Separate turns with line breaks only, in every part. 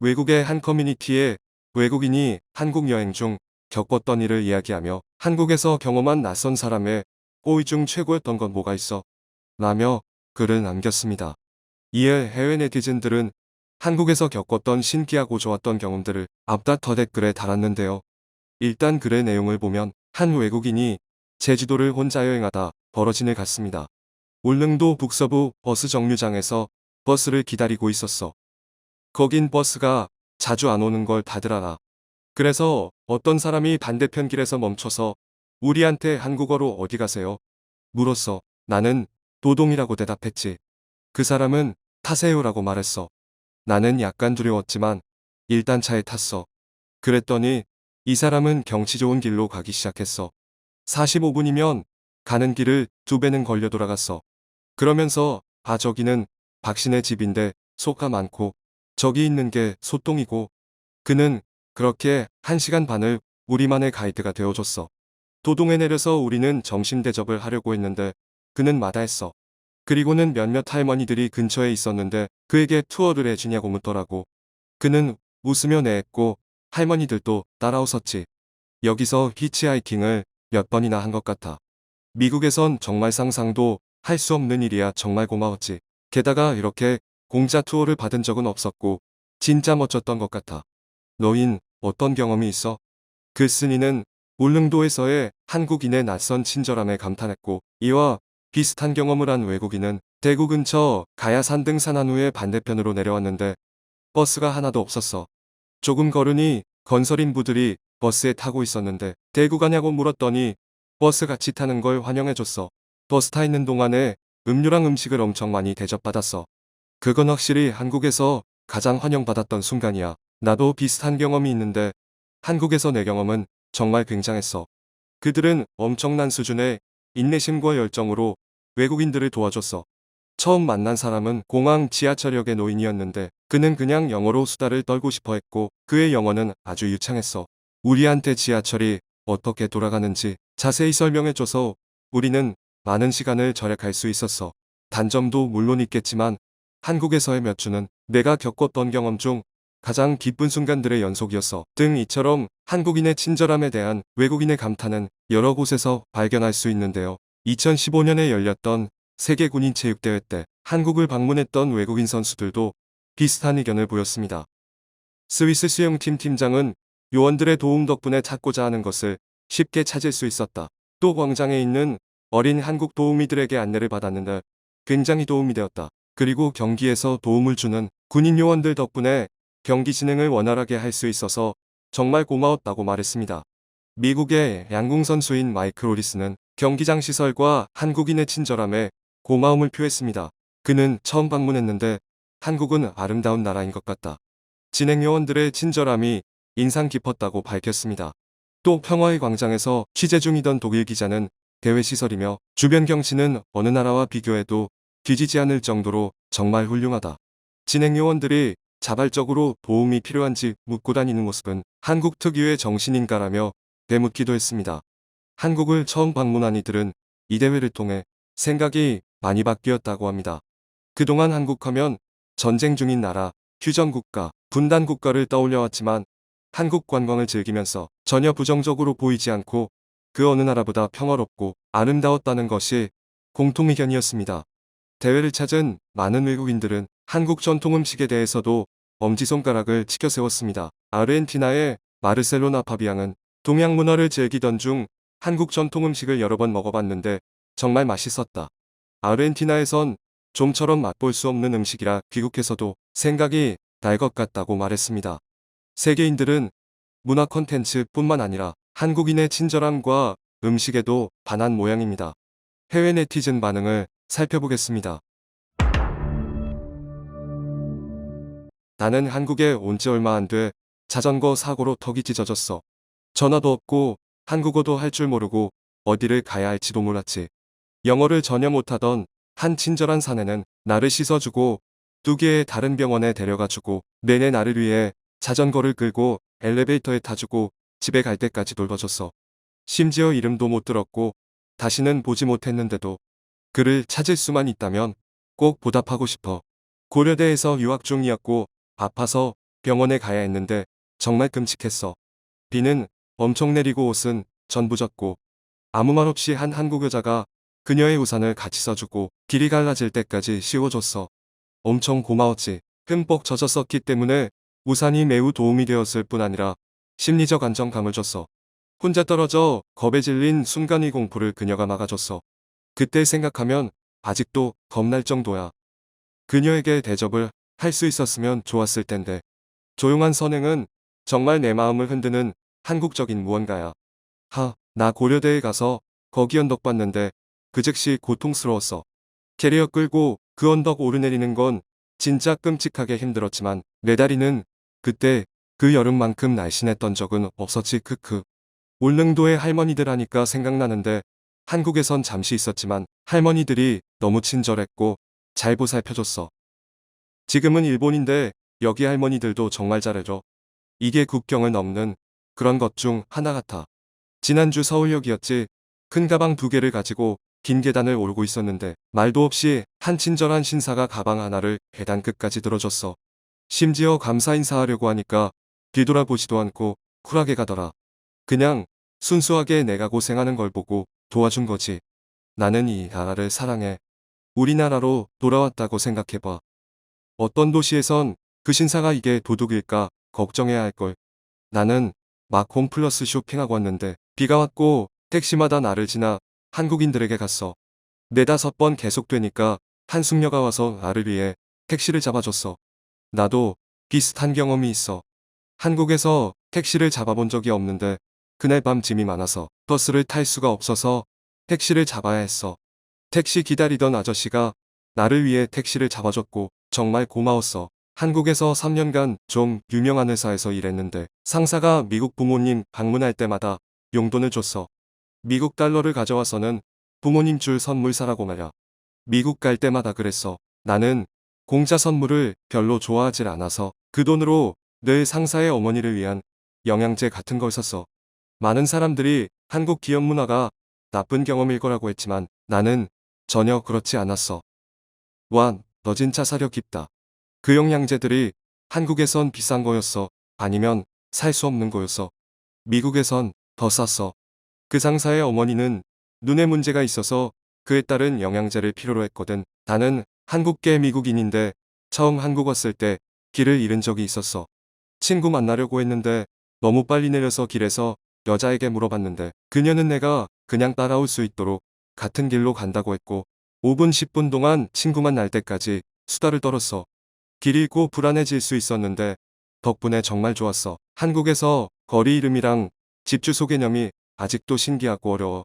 외국의 한 커뮤니티에 외국인이 한국 여행 중 겪었던 일을 이야기하며 한국에서 경험한 낯선 사람의 호의 중 최고였던 건 뭐가 있어? 라며 글을 남겼습니다. 이에 해외 네티즌들은 한국에서 겪었던 신기하고 좋았던 경험들을 앞다퉈 댓글에 달았는데요. 일단 글의 내용을 보면 한 외국인이 제주도를 혼자 여행하다 벌어진 일 같습니다. 울릉도 북서부 버스 정류장에서 버스를 기다리고 있었어. 거긴 버스가 자주 안 오는 걸 다들 알아. 그래서 어떤 사람이 반대편 길에서 멈춰서 우리한테 한국어로 어디 가세요? 물었어. 나는 도동이라고 대답했지. 그 사람은 타세요라고 말했어. 나는 약간 두려웠지만 일단 차에 탔어. 그랬더니 이 사람은 경치 좋은 길로 가기 시작했어. 45분이면 가는 길을 두 배는 걸려 돌아갔어. 그러면서 아 저기는 박신의 집인데 소가 많고 저기 있는 게 소똥이고 그는 그렇게 한 시간 반을 우리만의 가이드가 되어줬어. 도동에 내려서 우리는 점심 대접을 하려고 했는데 그는 마다했어. 그리고는 몇몇 할머니들이 근처에 있었는데 그에게 투어를 해주냐고 묻더라고. 그는 웃으며 내했고 할머니들도 따라 웃었지. 여기서 히치하이킹을 몇 번이나 한 것 같아. 미국에선 정말 상상도 할 수 없는 일이야 정말 고마웠지. 게다가 이렇게 공짜 투어를 받은 적은 없었고 진짜 멋졌던 것 같아. 너인 어떤 경험이 있어? 그 쓴이는 울릉도에서의 한국인의 낯선 친절함에 감탄했고 이와 비슷한 경험을 한 외국인은 대구 근처 가야산 등산한 후에 반대편으로 내려왔는데 버스가 하나도 없었어. 조금 걸으니 건설 인부들이 버스에 타고 있었는데 대구 가냐고 물었더니 버스 같이 타는 걸 환영해줬어. 버스 타 있는 동안에 음료랑 음식을 엄청 많이 대접받았어. 그건 확실히 한국에서 가장 환영받았던 순간이야. 나도 비슷한 경험이 있는데 한국에서 내 경험은 정말 굉장했어. 그들은 엄청난 수준의 인내심과 열정으로 외국인들을 도와줬어. 처음 만난 사람은 공항 지하철역의 노인이었는데 그는 그냥 영어로 수다를 떨고 싶어 했고 그의 영어는 아주 유창했어. 우리한테 지하철이 어떻게 돌아가는지 자세히 설명해줘서 우리는 많은 시간을 절약할 수 있었어. 단점도 물론 있겠지만 한국에서의 몇 주는 내가 겪었던 경험 중 가장 기쁜 순간들의 연속이었어. 등 이처럼 한국인의 친절함에 대한 외국인의 감탄은 여러 곳에서 발견할 수 있는데요. 2015년에 열렸던 세계 군인 체육대회 때 한국을 방문했던 외국인 선수들도 비슷한 의견을 보였습니다. 스위스 수영팀 팀장은 요원들의 도움 덕분에 찾고자 하는 것을 쉽게 찾을 수 있었다. 또 광장에 있는 어린 한국 도우미들에게 안내를 받았는데 굉장히 도움이 되었다. 그리고 경기에서 도움을 주는 군인 요원들 덕분에 경기 진행을 원활하게 할 수 있어서 정말 고마웠다고 말했습니다. 미국의 양궁 선수인 마이크 로리스는 경기장 시설과 한국인의 친절함에 고마움을 표했습니다. 그는 처음 방문했는데 한국은 아름다운 나라인 것 같다. 진행 요원들의 친절함이 인상 깊었다고 밝혔습니다. 또 평화의 광장에서 취재 중이던 독일 기자는 대회 시설이며 주변 경치는 어느 나라와 비교해도 뒤지지 않을 정도로 정말 훌륭하다. 진행 요원들이 자발적으로 도움이 필요한지 묻고 다니는 모습은 한국 특유의 정신인가라며 되묻기도 했습니다. 한국을 처음 방문한 이들은 이 대회를 통해 생각이 많이 바뀌었다고 합니다. 그동안 한국하면 전쟁 중인 나라, 휴전 국가, 분단 국가를 떠올려왔지만 한국 관광을 즐기면서 전혀 부정적으로 보이지 않고 그 어느 나라보다 평화롭고 아름다웠다는 것이 공통의견이었습니다. 대회를 찾은 많은 외국인들은 한국 전통 음식에 대해서도 엄지손가락을 치켜 세웠습니다. 아르헨티나의 마르셀로나 파비앙은 동양 문화를 즐기던 중 한국 전통 음식을 여러 번 먹어봤는데 정말 맛있었다. 아르헨티나에선 좀처럼 맛볼 수 없는 음식이라 귀국해서도 생각이 날 것 같다고 말했습니다. 세계인들은 문화 콘텐츠 뿐만 아니라 한국인의 친절함과 음식에도 반한 모양입니다. 해외 네티즌 반응을 살펴보겠습니다. 나는 한국에 온 지 얼마 안 돼 자전거 사고로 턱이 찢어졌어. 전화도 없고 한국어도 할 줄 모르고 어디를 가야 할지도 몰랐지. 영어를 전혀 못하던 한 친절한 사내는 나를 씻어주고 두 개의 다른 병원에 데려가주고 내내 나를 위해 자전거를 끌고 엘리베이터에 타주고 집에 갈 때까지 돌봐줬어. 심지어 이름도 못 들었고 다시는 보지 못했는데도 그를 찾을 수만 있다면 꼭 보답하고 싶어. 고려대에서 유학 중이었고 아파서 병원에 가야 했는데 정말 끔찍했어. 비는 엄청 내리고 옷은 전부 젖고 아무 말 없이 한 한국 여자가 그녀의 우산을 같이 써주고 길이 갈라질 때까지 씌워줬어. 엄청 고마웠지. 흠뻑 젖었었기 때문에 우산이 매우 도움이 되었을 뿐 아니라 심리적 안정감을 줬어. 혼자 떨어져 겁에 질린 순간의 공포를 그녀가 막아줬어. 그때 생각하면 아직도 겁날 정도야. 그녀에게 대접을 할 수 있었으면 좋았을 텐데. 조용한 선행은 정말 내 마음을 흔드는 한국적인 무언가야. 하, 나 고려대에 가서 거기 언덕 봤는데 그 즉시 고통스러웠어. 캐리어 끌고 그 언덕 오르내리는 건 진짜 끔찍하게 힘들었지만 내 다리는 그때 그 여름만큼 날씬했던 적은 없었지 크크. 울릉도의 할머니들 하니까 생각나는데 한국에선 잠시 있었지만 할머니들이 너무 친절했고 잘 보살펴줬어. 지금은 일본인데 여기 할머니들도 정말 잘해줘. 이게 국경을 넘는 그런 것 중 하나 같아. 지난주 서울역이었지. 큰 가방 두 개를 가지고 긴 계단을 오르고 있었는데 말도 없이 한 친절한 신사가 가방 하나를 계단 끝까지 들어줬어. 심지어 감사 인사하려고 하니까 뒤돌아보지도 않고 쿨하게 가더라. 그냥 순수하게 내가 고생하는 걸 보고 도와준 거지. 나는 이 나라를 사랑해. 우리나라로 돌아왔다고 생각해봐. 어떤 도시에선 그 신사가 이게 도둑일까 걱정해야 할걸. 나는 막 홈플러스 쇼핑하고 왔는데 비가 왔고 택시마다 나를 지나 한국인들에게 갔어. 네다섯 번 계속되니까 한 숙녀가 와서 나를 위해 택시를 잡아줬어. 나도 비슷한 경험이 있어. 한국에서 택시를 잡아본 적이 없는데 그날 밤 짐이 많아서 버스를 탈 수가 없어서 택시를 잡아야 했어. 택시 기다리던 아저씨가 나를 위해 택시를 잡아줬고 정말 고마웠어. 한국에서 3년간 좀 유명한 회사에서 일했는데 상사가 미국 부모님 방문할 때마다 용돈을 줬어. 미국 달러를 가져와서는 부모님 줄 선물 사라고 말야. 미국 갈 때마다 그랬어. 나는 공짜 선물을 별로 좋아하질 않아서 그 돈으로 늘 상사의 어머니를 위한 영양제 같은 걸 샀어. 많은 사람들이 한국 기업 문화가 나쁜 경험일 거라고 했지만 나는 전혀 그렇지 않았어. 와, 너 진짜 사려 깊다. 그 영양제들이 한국에선 비싼 거였어. 아니면 살 수 없는 거였어. 미국에선 더 쌌어. 그 상사의 어머니는 눈에 문제가 있어서 그에 따른 영양제를 필요로 했거든. 나는 한국계 미국인인데 처음 한국 왔을 때 길을 잃은 적이 있었어. 친구 만나려고 했는데 너무 빨리 내려서 길에서 여자에게 물어봤는데 그녀는 내가 그냥 따라올 수 있도록 같은 길로 간다고 했고 5분 10분 동안 친구만 날 때까지 수다를 떨었어. 길 잃고 불안해질 수 있었는데 덕분에 정말 좋았어. 한국에서 거리 이름이랑 집 주소 개념이 아직도 신기하고 어려워.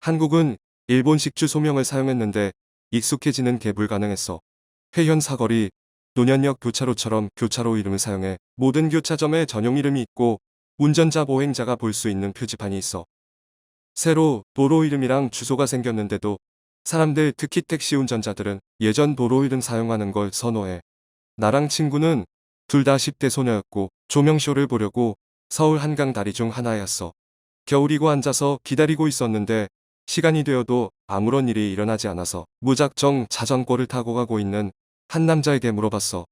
한국은 일본식 주소명을 사용했는데 익숙해지는 게 불가능했어. 회현 사거리, 노년역 교차로처럼 교차로 이름을 사용해 모든 교차점에 전용 이름이 있고 운전자 보행자가 볼 수 있는 표지판이 있어. 새로 도로 이름이랑 주소가 생겼는데도 사람들 특히 택시 운전자들은 예전 도로 이름 사용하는 걸 선호해. 나랑 친구는 둘 다 10대 소녀였고 조명쇼를 보려고 서울 한강 다리 중 하나였어. 겨울이고 앉아서 기다리고 있었는데 시간이 되어도 아무런 일이 일어나지 않아서 무작정 자전거를 타고 가고 있는 한 남자에게 물어봤어.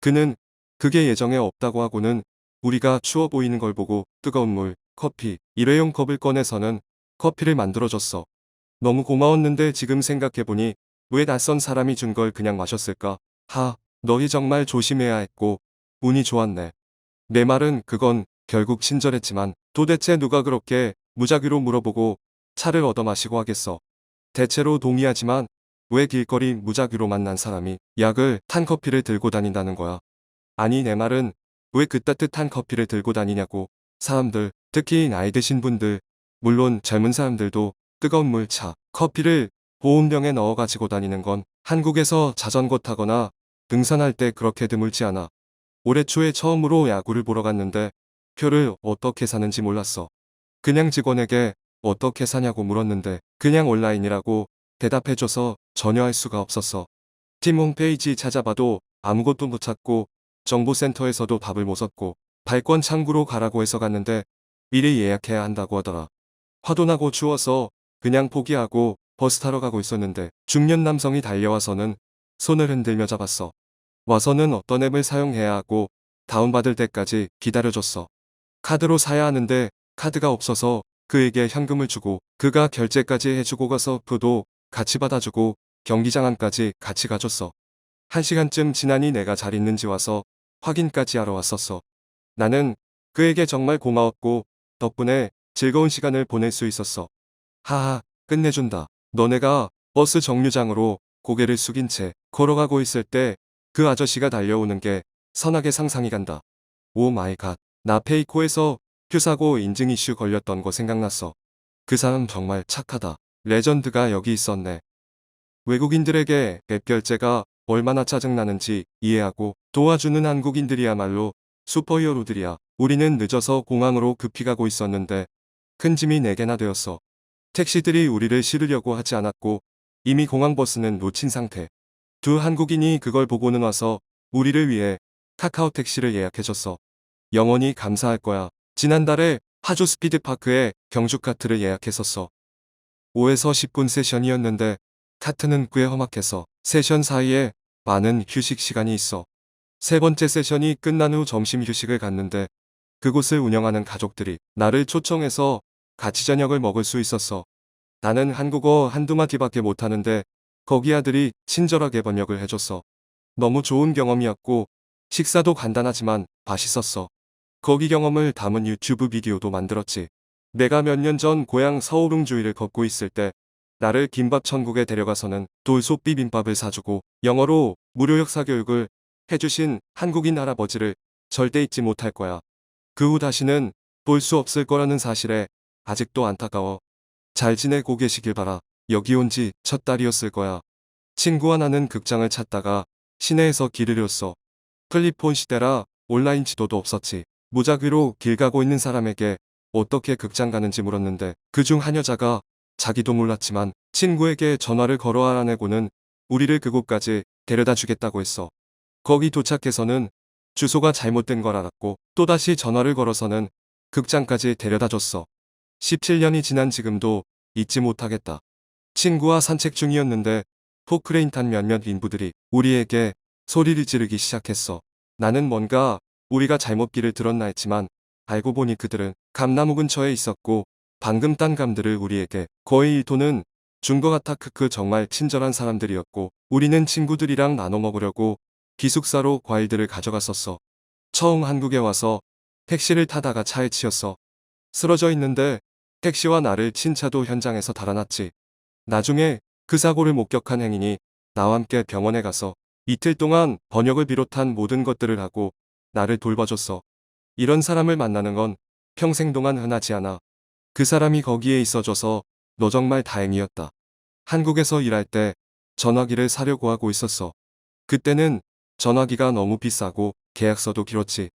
그는 그게 예정에 없다고 하고는 우리가 추워 보이는 걸 보고 뜨거운 물, 커피, 일회용 컵을 꺼내서는 커피를 만들어줬어. 너무 고마웠는데 지금 생각해보니 왜 낯선 사람이 준 걸 그냥 마셨을까? 하, 너희 정말 조심해야 했고 운이 좋았네. 내 말은 그건 결국 친절했지만 도대체 누가 그렇게 무작위로 물어보고 차를 얻어 마시고 하겠어. 대체로 동의하지만 왜 길거리 무작위로 만난 사람이 약을 탄 커피를 들고 다닌다는 거야. 아니 내 말은 왜 그 따뜻한 커피를 들고 다니냐고. 사람들, 특히 나이 드신 분들, 물론 젊은 사람들도 뜨거운 물, 차, 커피를 보온병에 넣어 가지고 다니는 건 한국에서 자전거 타거나 등산할 때 그렇게 드물지 않아. 올해 초에 처음으로 야구를 보러 갔는데 표를 어떻게 사는지 몰랐어. 그냥 직원에게 어떻게 사냐고 물었는데 그냥 온라인이라고 대답해줘서 전혀 알 수가 없었어. 팀 홈페이지 찾아봐도 아무것도 못 찾고 정보센터에서도 답을 못 얻고 발권 창구로 가라고 해서 갔는데 미리 예약해야 한다고 하더라. 화도 나고 추워서 그냥 포기하고 버스 타러 가고 있었는데 중년 남성이 달려와서는 손을 흔들며 잡았어. 와서는 어떤 앱을 사용해야 하고 다운받을 때까지 기다려줬어. 카드로 사야 하는데 카드가 없어서 그에게 현금을 주고 그가 결제까지 해주고 가서 그도 같이 받아주고 경기장 안까지 같이 가줬어. 한 시간쯤 지나니 내가 잘 있는지 와서 확인까지 하러 왔었어. 나는 그에게 정말 고마웠고 덕분에 즐거운 시간을 보낼 수 있었어. 하하, 끝내준다. 너네가 버스 정류장으로 고개를 숙인 채 걸어가고 있을 때 그 아저씨가 달려오는 게 선하게 상상이 간다. 오 마이 갓. 나 페이코에서 휴사고 인증 이슈 걸렸던 거 생각났어. 그 사람 정말 착하다. 레전드가 여기 있었네. 외국인들에게 앱 결제가 얼마나 짜증나는지 이해하고 도와주는 한국인들이야말로 슈퍼히어로들이야. 우리는 늦어서 공항으로 급히 가고 있었는데 큰 짐이 4개나 되었어. 택시들이 우리를 실으려고 하지 않았고 이미 공항 버스는 놓친 상태. 두 한국인이 그걸 보고는 와서 우리를 위해 카카오 택시를 예약해줬어. 영원히 감사할 거야. 지난달에 하조 스피드파크에 경주 카트를 예약했었어. 5에서 10분 세션이었는데 카트는 꽤 험악해서 세션 사이에 많은 휴식 시간이 있어. 세 번째 세션이 끝난 후 점심 휴식을 갔는데 그곳을 운영하는 가족들이 나를 초청해서 같이 저녁을 먹을 수 있었어. 나는 한국어 한두 마디밖에 못하는데 거기 아들이 친절하게 번역을 해줬어. 너무 좋은 경험이었고 식사도 간단하지만 맛있었어. 거기 경험을 담은 유튜브 비디오도 만들었지. 내가 몇 년 전 고향 서울흥주의를 걷고 있을 때 나를 김밥 천국에 데려가서는 돌솥 비빔밥을 사주고 영어로 무료 역사 교육을 해주신 한국인 할아버지를 절대 잊지 못할 거야. 그 후 다시는 볼 수 없을 거라는 사실에 아직도 안타까워. 잘 지내고 계시길 바라. 여기 온 지 첫 달이었을 거야. 친구와 나는 극장을 찾다가 시내에서 길을 잃었어. 플립폰 시대라 온라인 지도도 없었지. 무작위로 길 가고 있는 사람에게 어떻게 극장 가는지 물었는데 그중 한 여자가 자기도 몰랐지만 친구에게 전화를 걸어 알아내고는 우리를 그곳까지 데려다 주겠다고 했어. 거기 도착해서는 주소가 잘못된 걸 알았고 또다시 전화를 걸어서는 극장까지 데려다 줬어. 17년이 지난 지금도 잊지 못하겠다. 친구와 산책 중이었는데 포크레인 탄 몇몇 인부들이 우리에게 소리를 지르기 시작했어. 나는 뭔가 우리가 잘못 길을 들었나 했지만 알고 보니 그들은 감나무 근처에 있었고 방금 딴 감들을 우리에게 거의 1토는 준것 같아 크크 정말 친절한 사람들이었고 우리는 친구들이랑 나눠 먹으려고 기숙사로 과일들을 가져갔었어. 처음 한국에 와서 택시를 타다가 차에 치였어. 쓰러져 있는데 택시와 나를 친차도 현장에서 달아났지. 나중에 그 사고를 목격한 행인이 나와 함께 병원에 가서 이틀 동안 번역을 비롯한 모든 것들을 하고 나를 돌봐줬어. 이런 사람을 만나는 건 평생 동안 흔하지 않아. 그 사람이 거기에 있어줘서 너 정말 다행이었다. 한국에서 일할 때 전화기를 사려고 하고 있었어. 그때는 전화기가 너무 비싸고 계약서도 길었지.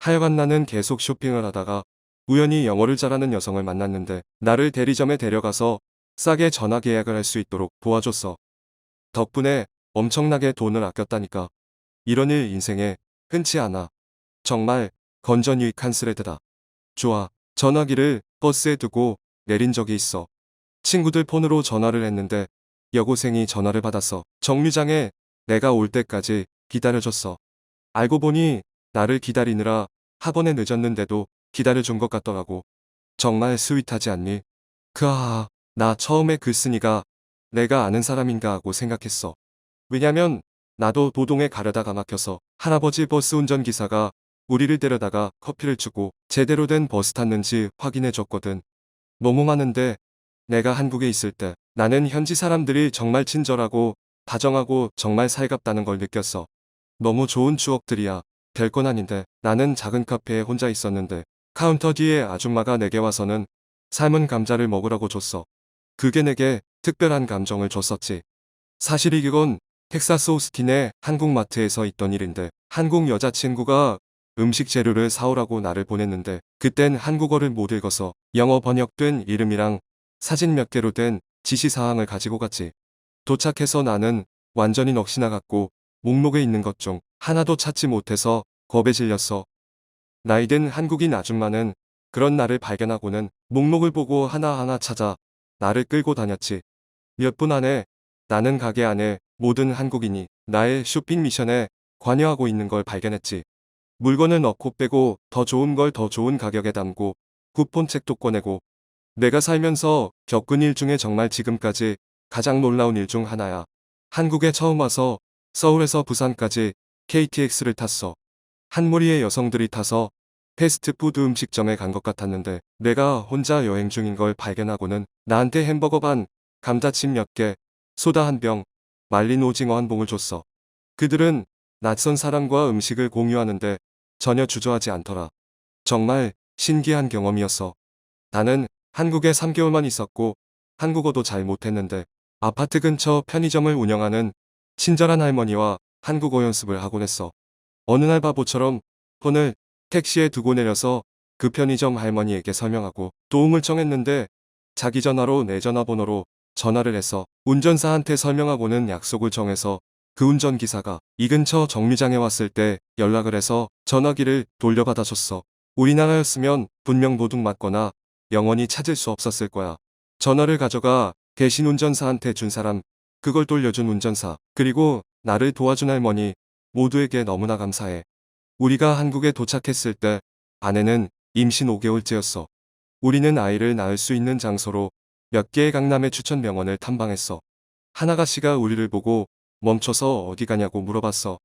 하여간 나는 계속 쇼핑을 하다가 우연히 영어를 잘하는 여성을 만났는데 나를 대리점에 데려가서 싸게 전화 계약을 할 수 있도록 도와줬어. 덕분에 엄청나게 돈을 아꼈다니까. 이런 일 인생에 흔치 않아. 정말 건전 유익한 스레드다. 좋아. 전화기를 버스에 두고 내린 적이 있어. 친구들 폰으로 전화를 했는데 여고생이 전화를 받았어. 정류장에 내가 올 때까지 기다려줬어. 알고 보니 나를 기다리느라 학원에 늦었는데도 기다려준 것 같더라고. 정말 스윗하지 않니? 그아, 나 처음에 그 쓰니가 내가 아는 사람인가 하고 생각했어. 왜냐면 나도 도동에 가려다가 막혀서 할아버지 버스 운전기사가 우리를 데려다가 커피를 주고 제대로 된 버스 탔는지 확인해 줬거든. 너무 많은데 내가 한국에 있을 때 나는 현지 사람들이 정말 친절하고 다정하고 정말 살갑다는 걸 느꼈어. 너무 좋은 추억들이야. 별건 아닌데 나는 작은 카페에 혼자 있었는데 카운터 뒤에 아줌마가 내게 와서는 삶은 감자를 먹으라고 줬어. 그게 내게 특별한 감정을 줬었지. 사실 이건 텍사스 오스틴의 한국 마트에서 있던 일인데 한국 여자친구가 음식 재료를 사오라고 나를 보냈는데 그땐 한국어를 못 읽어서 영어 번역된 이름이랑 사진 몇 개로 된 지시사항을 가지고 갔지. 도착해서 나는 완전히 넋이 나 갔고 목록에 있는 것 중 하나도 찾지 못해서 겁에 질렸어. 나이든 한국인 아줌마는 그런 나를 발견하고는 목록을 보고 하나하나 찾아 나를 끌고 다녔지. 몇 분 안에 나는 가게 안에 모든 한국인이 나의 쇼핑 미션에 관여하고 있는 걸 발견했지. 물건을 넣고 빼고 더 좋은 걸 더 좋은 가격에 담고 쿠폰 책도 꺼내고 내가 살면서 겪은 일 중에 정말 지금까지 가장 놀라운 일 중 하나야. 한국에 처음 와서 서울에서 부산까지 KTX를 탔어. 한 무리의 여성들이 타서 패스트푸드 음식점에 간 것 같았는데 내가 혼자 여행 중인 걸 발견하고는 나한테 햄버거 반, 감자칩 몇 개, 소다 한 병, 말린 오징어 한 봉을 줬어. 그들은 낯선 사람과 음식을 공유하는데 전혀 주저하지 않더라. 정말 신기한 경험이었어. 나는 한국에 3개월만 있었고 한국어도 잘 못했는데 아파트 근처 편의점을 운영하는 친절한 할머니와 한국어 연습을 하곤 했어. 어느 날 바보처럼 폰을 택시에 두고 내려서 그 편의점 할머니에게 설명하고 도움을 청했는데 자기 전화로 내 전화번호로 전화를 해서 운전사한테 설명하고는 약속을 정해서 그 운전기사가 이 근처 정류장에 왔을 때 연락을 해서 전화기를 돌려받아 줬어. 우리나라였으면 분명 도둑 맞거나 영원히 찾을 수 없었을 거야. 전화를 가져가 대신 운전사한테 준 사람, 그걸 돌려준 운전사, 그리고 나를 도와준 할머니 모두에게 너무나 감사해. 우리가 한국에 도착했을 때 아내는 임신 5개월째였어. 우리는 아이를 낳을 수 있는 장소로 몇 개의 강남의 추천 병원을 탐방했어. 한 아가씨가 우리를 보고 멈춰서 어디 가냐고 물어봤어.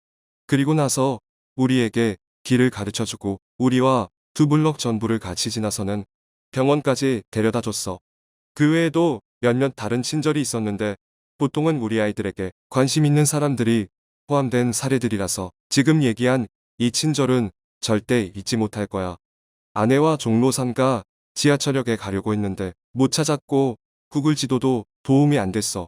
그리고 나서 우리에게 길을 가르쳐주고 우리와 두 블럭 전부를 같이 지나서는 병원까지 데려다 줬어. 그 외에도 몇몇 다른 친절이 있었는데 보통은 우리 아이들에게 관심 있는 사람들이 포함된 사례들이라서 지금 얘기한 이 친절은 절대 잊지 못할 거야. 아내와 종로 3가 지하철역에 가려고 했는데 못 찾았고 구글 지도도 도움이 안 됐어.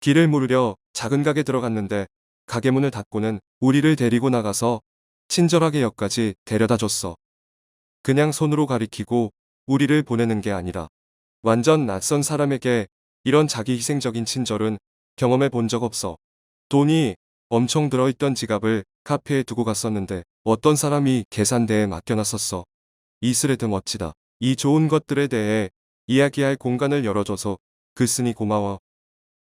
길을 물으려 작은 가게 들어갔는데 가게 문을 닫고는 우리를 데리고 나가서 친절하게 역까지 데려다 줬어. 그냥 손으로 가리키고 우리를 보내는 게 아니라 완전 낯선 사람에게 이런 자기 희생적인 친절은 경험해 본 적 없어. 돈이 엄청 들어있던 지갑을 카페에 두고 갔었는데 어떤 사람이 계산대에 맡겨놨었어. 이스레드 멋지다. 이 좋은 것들에 대해 이야기할 공간을 열어줘서 그 쓰니 고마워.